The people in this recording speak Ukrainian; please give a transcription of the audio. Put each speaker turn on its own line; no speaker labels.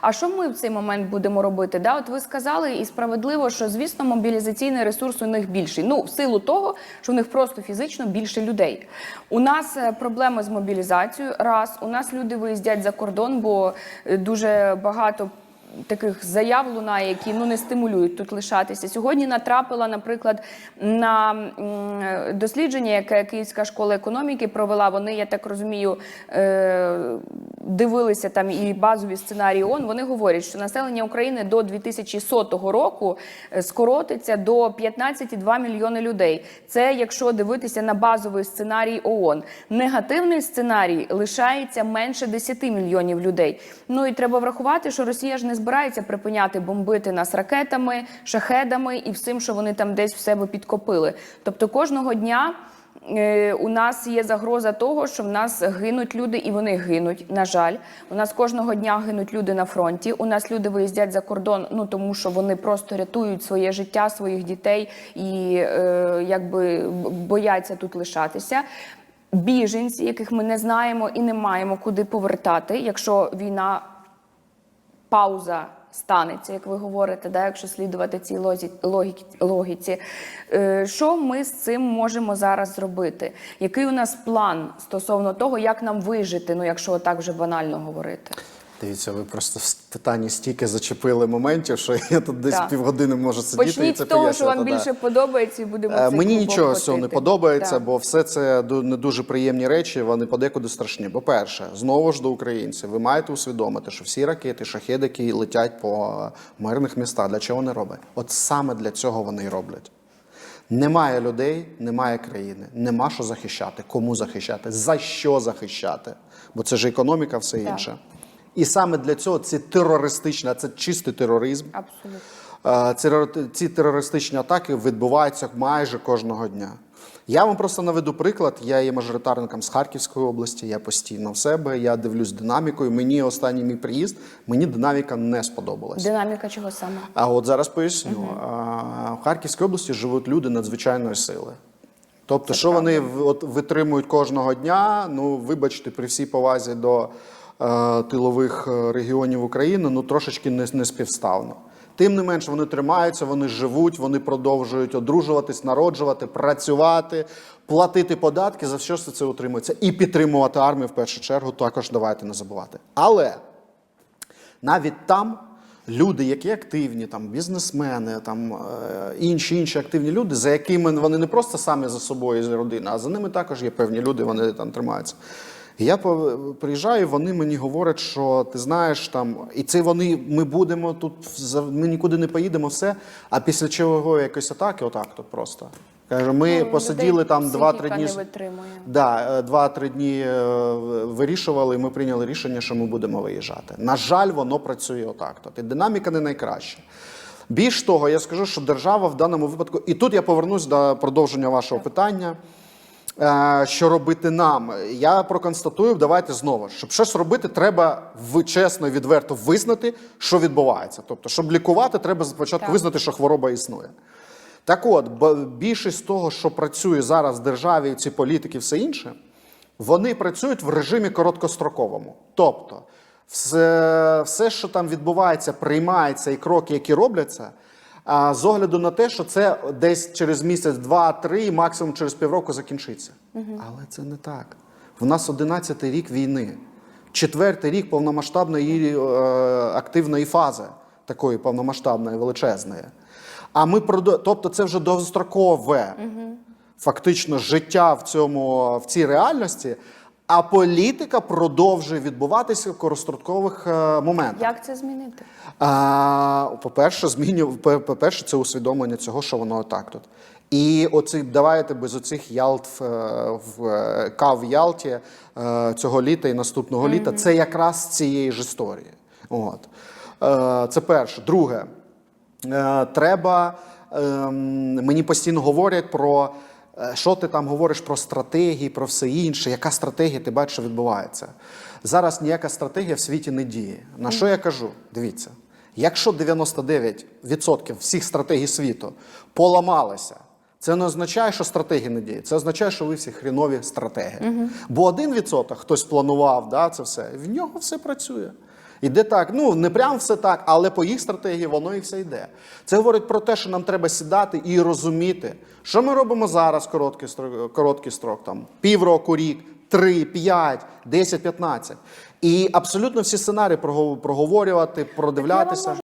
А що ми в цей момент будемо робити? Да, от ви сказали і справедливо, що звісно мобілізаційний ресурс у них більший. Ну, в силу того, що у них просто фізично більше людей. У нас е, проблеми з мобілізацією. Раз у нас люди виїздять за кордон, бо е, дуже багато. Таких заяв лунає, які ну не стимулюють тут лишатися. Сьогодні натрапила, наприклад, на дослідження, яке Київська школа економіки провела. Вони, я так розумію, е, дивилися там і базові сценарії ООН. Вони говорять, що населення України до 2100 року е, скоротиться до 15,2 мільйони людей. Це якщо дивитися на базовий сценарій ООН. Негативний сценарій лишається менше 10 мільйонів людей. Ну і треба врахувати, що Росія ж не збирається припиняти бомбити нас ракетами, шахедами і всім, що вони там десь в себе підкопили. Тобто кожного дня. Е, У нас є загроза того, що в нас гинуть люди, і вони гинуть. На жаль, у нас кожного дня гинуть люди на фронті. У нас люди виїздять за кордон, ну тому що вони просто рятують своє життя, своїх дітей і е, якби бояться тут лишатися. Біженці, яких ми не знаємо і не маємо куди повертати, якщо війна пауза станеться, як ви говорите, да, якщо слідувати цій логіці. Е, Що ми з цим можемо зараз зробити? Який у нас план стосовно того, як нам вижити, ну якщо так вже банально говорити?
Дивіться, ви просто в питанні стільки зачепили моментів, що я тут десь
Так.
півгодини можу сидіти і
Почніть
це
з того, що вам
да.
більше подобається, і будемо
Е, Мені нічого з цього не подобається,
Так.
бо все це не дуже приємні речі, вони подекуди страшні. По-перше, знову ж до українців, ви маєте усвідомити, що всі ракети, шахеди, які летять по мирних містах, для чого вони роблять? От саме для цього вони і роблять. Немає людей, немає країни, нема що захищати, кому захищати, за що захищати. Бо це ж економіка, все
Так.
інше. І саме для цього ці терористичні, це чистий тероризм.
Абсолютно.
Ці, терористичні атаки відбуваються майже кожного дня. Я вам просто наведу приклад. Я є мажоритарником з Харківської області, я постійно в себе, я дивлюсь динамікою. Мені останній мій приїзд, мені динаміка не сподобалась.
Динаміка чого саме?
А от зараз поясню. А, В Харківській області живуть люди надзвичайної сили. Тобто, що вони от, витримують кожного дня, ну, вибачте, при всій повазі до тилових е, регіонів України, ну трошечки не, не співставно. Тим не менше, вони тримаються, вони живуть, вони продовжують одружуватись, народжувати, працювати, платити податки, за що все це утримується. І підтримувати армію в першу чергу, також давайте не забувати. Але навіть там люди, які активні, там бізнесмени, там е, інші інші активні люди, за якими вони не просто самі за собою і за родиною, а за ними також є певні люди, вони там тримаються. І я приїжджаю, вони мені говорять, що ти знаєш там, і це вони, ми будемо тут, ми нікуди не поїдемо, все. А після чого якоїсь атаки, отак тут просто. Каже, ми
Ну,
посиділи
людей
там 2-3 дні. Да, е, два-три дні е, вирішували, і ми прийняли рішення, що ми будемо виїжджати. На жаль, воно працює отак. Тобто динаміка не найкраща. Більш того, я скажу, що держава в даному випадку, і тут я повернусь до продовження вашого питання. Е, Що робити нам? Я проконстатую, давайте знову. Щоб щось робити, треба чесно і відверто визнати, що відбувається. Тобто, щоб лікувати, треба спочатку
Так.
визнати, що хвороба існує. Так от, більшість того, що працює зараз в державі, ці політики, все інше, вони працюють в режимі короткостроковому. Тобто, все, все, що там відбувається, приймається і кроки, які робляться, з огляду на те, що це десь через місяць, два, три, максимум через півроку закінчиться. Але це не так. В нас 11-й рік війни, четвертий рік повномасштабної е, активної фази, такої повномасштабної, величезної. А ми продо... тобто це вже довгострокове фактично життя в цьому в цій реальності, а політика продовжує відбуватися в короткострокових е, моментах.
Як це змінити?
А, по-перше, зміню, по- по-перше, це усвідомлення цього, що воно так тут. І оці, давайте без оцих ялт в, е, в е, кав Ялті цього літа і наступного літа. Це якраз цієї ж історії. От. Це перше. Друге, треба. ем, Мені постійно говорять про що ти там говориш про стратегії, про все інше. Яка стратегія ти бачиш, що відбувається? Зараз ніяка стратегія в світі не діє. На що я кажу? Дивіться, якщо 99% всіх стратегій світу поламалися, це не означає, що стратегія не діє. Це означає, що ви всі хрінові стратеги. Бо один відсоток хтось планував, да, це все, в нього все працює. Іде так, ну не прям все так, але по їх стратегії воно і все йде. Це говорить про те, що нам треба сідати і розуміти, що ми робимо зараз короткий строк, короткий строк, там півроку, рік, три, п'ять, десять, п'ятнадцять. І абсолютно всі сценарії прогов- проговорювати, продивлятися.